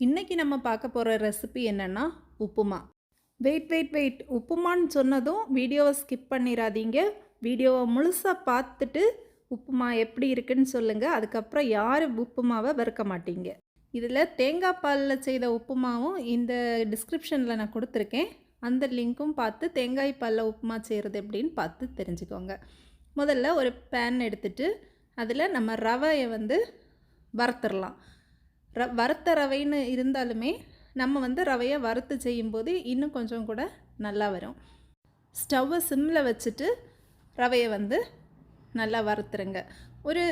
இன்றைக்கி நம்ம பார்க்க போகிற ரெசிபி என்னென்னா உப்புமா. வெயிட் வெயிட் வெயிட் உப்புமான்னு சொன்னதும் வீடியோவை ஸ்கிப் பண்ணிடாதீங்க வீடியோவை முழுசாக பார்த்துட்டு உப்புமா எப்படி இருக்குன்னு சொல்லுங்கள் அதுக்கப்புறம் யாரும் உப்புமாவை வறுக்க மாட்டீங்க. இதில் தேங்காய் பாலில் செய்த உப்புமாவும் இந்த டிஸ்கிரிப்ஷனில் நான் கொடுத்துருக்கேன். அந்த லிங்க்கும் பார்த்து தேங்காய் பாலில் உப்புமா செய்கிறது எப்படின்னு பார்த்து தெரிஞ்சுக்கோங்க. முதல்ல ஒரு பேன் எடுத்துட்டு அதில் நம்ம ரவையை வந்து வறுத்துடலாம். ர வறுத்த ரவைன்னு இருந்தாலுமே நம்ம வந்து ரவையை வறுத்து செய்யும்போது இன்னும் கொஞ்சம் கூட நல்லா வரும். ஸ்டவ்வை சிம்மில் வச்சுட்டு ரவையை வந்து நல்லா வறுத்துருங்க. ஒரு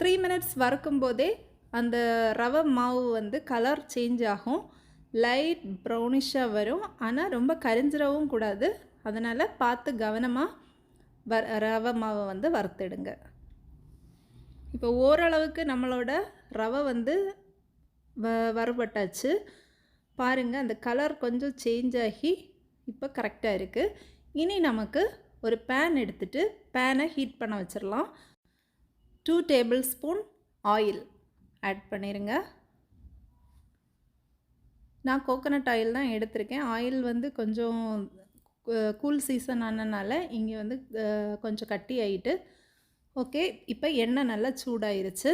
த்ரீ மினிட்ஸ் வறுக்கும் போதே அந்த ரவை மாவு வந்து கலர் சேஞ்ச் ஆகும். லைட் ப்ரௌனிஷாக வரும். ஆனால் ரொம்ப கரிஞ்சிடவும் கூடாது. அதனால் பார்த்து கவனமாக வ ரவை மாவை வந்து வறுத்துடுங்க. இப்போ ஓரளவுக்கு நம்மளோட ரவை வந்து வ வறுபட்டாச்சு. பாருங்கள் அந்த கலர் கொஞ்சம் சேஞ்ச் ஆகி இப்போ கரெக்டாக இருக்குது இனி நமக்கு ஒரு பேன் எடுத்துகிட்டு பேனை ஹீட் பண்ண வச்சிடலாம் two tablespoon oil add பண்ணிடுங்க நான் கோகனட் ஆயில் தான் எடுத்திருக்கேன். ஆயில் வந்து கொஞ்சம் கூல் சீசன் ஆனனால இங்கே வந்து கொஞ்சம் கட்டி ஆகிட்டு ஓகே இப்போ எண்ணெய் நல்லா சூடாயிருச்சு.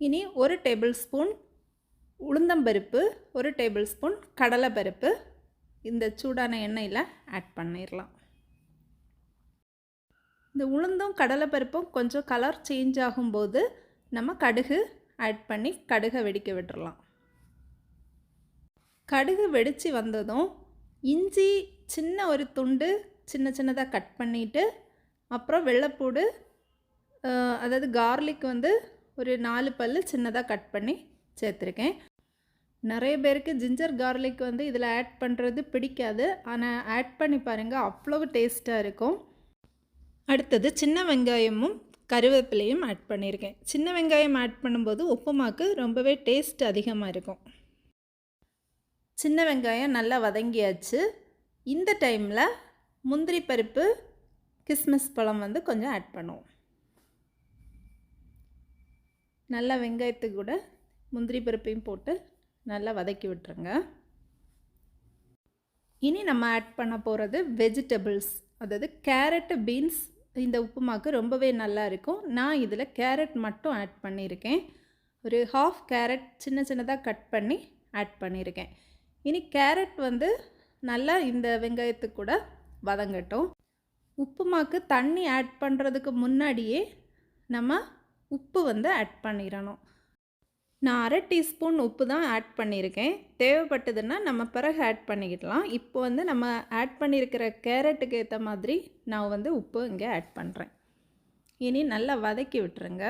இனி ஒரு டேபிள் ஸ்பூன் உளுந்தம்பருப்பு ஒரு டேபிள் ஸ்பூன் கடலைப்பருப்பு. இந்த சூடான எண்ணெயில் ஆட் பண்ணிடலாம் இந்த உளுந்தும் கடலைப்பருப்பும் கொஞ்சம் கலர் சேஞ்ச் ஆகும்போது நம்ம கடுகு ஆட் பண்ணி கடுகை வெடிக்க விட்டுறலாம் கடுகு வெடித்து வந்ததும் இஞ்சி சின்ன ஒரு துண்டு சின்ன சின்னதாக கட் பண்ணிவிட்டு அப்புறம் வெள்ளைப்பூடு அதாவது கார்லிக் வந்து ஒரு நாலு பல் சின்னதாக கட் பண்ணி சேர்த்துருக்கேன். நிறைய பேருக்கு ஜிஞ்சர் கார்லிக் வந்து இதில் ஆட் பண்ணுறது பிடிக்காது. ஆனால் ஆட் பண்ணி பாருங்கள் அவ்வளவு டேஸ்ட்டாக இருக்கும். அடுத்தது சின்ன வெங்காயமும் கருவேப்பிலையும் ஆட் பண்ணியிருக்கேன் சின்ன வெங்காயம் ஆட் பண்ணும்போது உப்புமாக்கு ரொம்பவே டேஸ்ட் அதிகமாக இருக்கும். சின்ன வெங்காயம் நல்லா வதங்கியாச்சு. இந்த டைமில் முந்திரி பருப்பு கிஸ்மிஸ் பழம் வந்து கொஞ்சம் ஆட் பண்ணுவோம். நல்லா வெங்காயத்துக்கு கூட முந்திரி பருப்பையும் போட்டு நல்லா வதக்கி விட்டுருங்க. இனி நம்ம ஆட் பண்ண போகிறது வெஜிடபிள்ஸ் அதாவது கேரட்டு பீன்ஸ் இந்த உப்புமாக்கு ரொம்பவே நல்லா இருக்கும். நான் இதில் கேரட் மட்டும் ஆட் பண்ணியிருக்கேன். ஒரு ஹாஃப் கேரட் சின்ன சின்னதாக கட் பண்ணி ஆட் பண்ணியிருக்கேன். இனி கேரட் வந்து நல்லா இந்த வெங்காயத்துக்கு கூட வதங்கட்டும். உப்புமாக்கு தண்ணி ஆட் பண்ணுறதுக்கு முன்னாடியே நம்ம உப்பு வந்து ஆட் பண்ணிடணும். நான் அரை டீஸ்பூன் உப்பு தான் ஆட் பண்ணியிருக்கேன். தேவைப்பட்டதுன்னா நம்ம பிறகு ஆட் பண்ணிக்கிடலாம். இப்போ வந்து நம்ம ஆட் பண்ணியிருக்கிற கேரட்டுக்கு ஏற்ற மாதிரி நான் வந்து உப்பு இங்கே ஆட் பண்ணுறேன் இனி நல்லா வதக்கி விட்டுருங்க.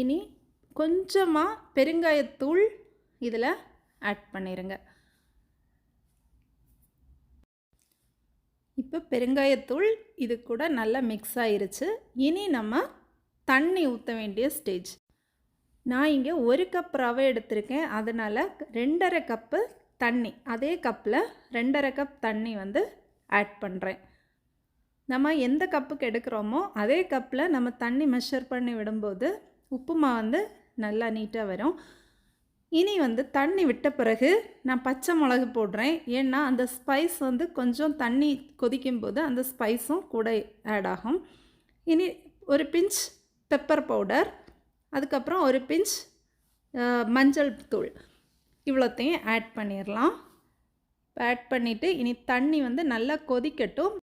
இனி கொஞ்சமாக பெருங்காயத்தூள் இதில் ஆட் பண்ணிடுங்க இப்போ பெருங்காயத்தூள் இது கூட நல்லா மிக்ஸ் ஆயிருச்சு. இனி நம்ம தண்ணி ஊற்ற வேண்டிய ஸ்டேஜ் நான் இங்கே ஒரு கப் ரவை எடுத்திருக்கேன். அதனால் ரெண்டரை கப்பு தண்ணி. அதே கப்பில் ரெண்டரை கப் தண்ணி வந்து ஆட் பண்ணுறேன் நம்ம எந்த கப்புக்கு எடுக்கிறோமோ அதே கப்பில் நம்ம தண்ணி மெஷர் பண்ணி விடும்போது உப்புமா வந்து நல்லா நீட்டாக வரும். இனி வந்து தண்ணி விட்ட பிறகு நான் பச்சை மிளகு போடுறேன். ஏன்னா அந்த ஸ்பைஸ் வந்து கொஞ்சம் தண்ணி கொதிக்கும்போது அந்த ஸ்பைஸும் கூட ஆட் ஆகும். இனி ஒரு பிஞ்ச் பெப்பர் பவுடர் அதுக்கப்புறம் ஒரு பிஞ்ச் மஞ்சள் தூள். இவ்வளோத்தையும் ஆட் பண்ணிடலாம் ஆட் பண்ணிவிட்டு இனி தண்ணி வந்து நல்லா கொதிக்கட்டும்.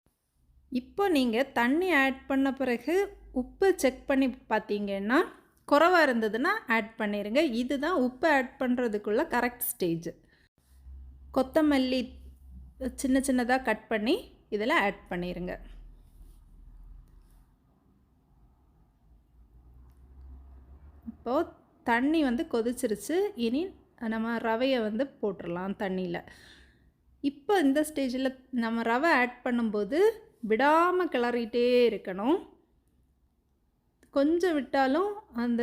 இப்போ நீங்கள் தண்ணி ஆட் பண்ண பிறகு உப்பு செக் பண்ணி பார்த்தீங்கன்னா குறவாக இருந்ததுன்னா ஆட் பண்ணிடுங்க இதுதான் உப்பு ஆட் பண்ணுறதுக்குள்ள கரெக்ட் ஸ்டேஜ். கொத்தமல்லி சின்ன சின்னதாக கட் பண்ணி இதில் ஆட் பண்ணிடுங்க இப்போது தண்ணி வந்து கொதிச்சிருச்சு. இனி நம்ம ரவையை வந்து போட்டுடலாம் தண்ணியில். இப்போ இந்த ஸ்டேஜில் நம்ம ரவை ஆட் பண்ணும்போது விடாமல் கிளறிட்டே இருக்கணும். கொஞ்சம் விட்டாலும் அந்த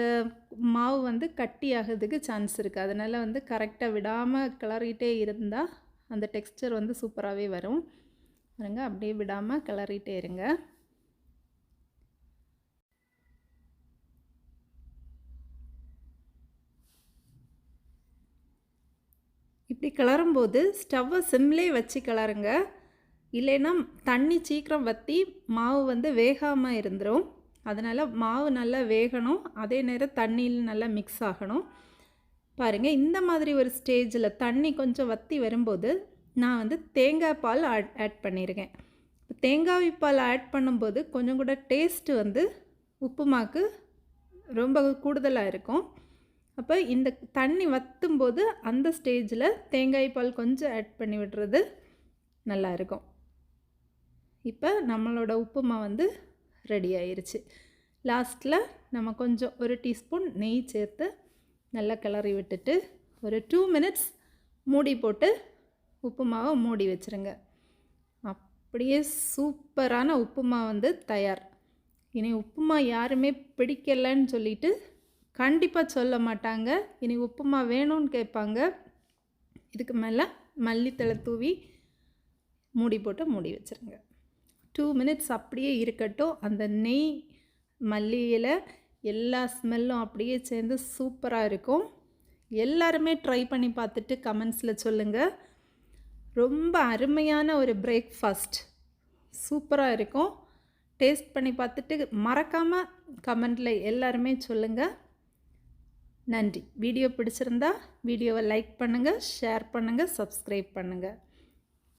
மாவு வந்து கட்டி ஆகிறதுக்கு சான்ஸ் இருக்குது அதனால் வந்து கரெக்டாக விடாமல் கிளறிட்டே இருந்தால் அந்த டெக்ஸ்டர் வந்து சூப்பராகவே வரும். பாருங்க அப்படியே விடாமல் கிளறிட்டே இருங்க. இப்படி கிளறும்போது ஸ்டவ்வை சிம்லேயே வச்சு கிளறுங்க. இல்லைன்னா தண்ணி சீக்கிரம் வற்றி மாவு வந்து வேகாமல் இருந்துடும் அதனால் மாவு நல்லா வேகணும். அதே நேரம் தண்ணியில் நல்லா மிக்ஸ் ஆகணும். பாருங்கள் இந்த மாதிரி ஒரு ஸ்டேஜில் தண்ணி கொஞ்சம் வற்றி வரும்போது நான் வந்து தேங்காய் பால் ஆட் ஆட் பண்ணியிருக்கேன் தேங்காய் பால் ஆட் பண்ணும்போது கொஞ்சம் கூட டேஸ்ட்டு வந்து உப்புமாக்கு ரொம்ப கூடுதலாக இருக்கும். அப்போ இந்த தண்ணி வத்தும்போது அந்த ஸ்டேஜில் தேங்காய் பால் கொஞ்சம் ஆட் பண்ணி விடுறது நல்லா இருக்கும். இப்போ நம்மளோட உப்புமா வந்து ரெடி ஆயிருச்சு. லாஸ்ட்டில் நம்ம கொஞ்சம் ஒரு டீஸ்பூன் நெய் சேர்த்து நல்லா கிளறி விட்டுட்டு ஒரு டூ மினிட்ஸ் மூடி போட்டு உப்புமாவை மூடி வச்சுருங்க. அப்படியே சூப்பரான உப்புமா வந்து தயார். இனி உப்புமா யாருமே பிடிக்கலைன்னு சொல்லிட்டு கண்டிப்பாக சொல்ல மாட்டாங்க. இனி உப்புமா வேணும்னு கேட்பாங்க. இதுக்கு மேலே மல்லித்தழை தூவி மூடி போட்டு மூடி வச்சுருங்க. டூ மினிட்ஸ் அப்படியே இருக்கட்டும். அந்த நெய் மல்லியில் எல்லா ஸ்மெல்லும் அப்படியே சேர்ந்து சூப்பராக இருக்கும். எல்லாருமே ட்ரை பண்ணி பார்த்துட்டு கமெண்ட்ஸில் சொல்லுங்கள் ரொம்ப அருமையான ஒரு பிரேக்ஃபாஸ்ட் சூப்பராக இருக்கும். டேஸ்ட் பண்ணி பார்த்துட்டு மறக்காமல் கமெண்டில் எல்லாருமே சொல்லுங்கள் நன்றி. வீடியோ பிடிச்சிருந்தா வீடியோவை லைக் பண்ணுங்கள் ஷேர் பண்ணுங்கள் சப்ஸ்கிரைப் பண்ணுங்கள்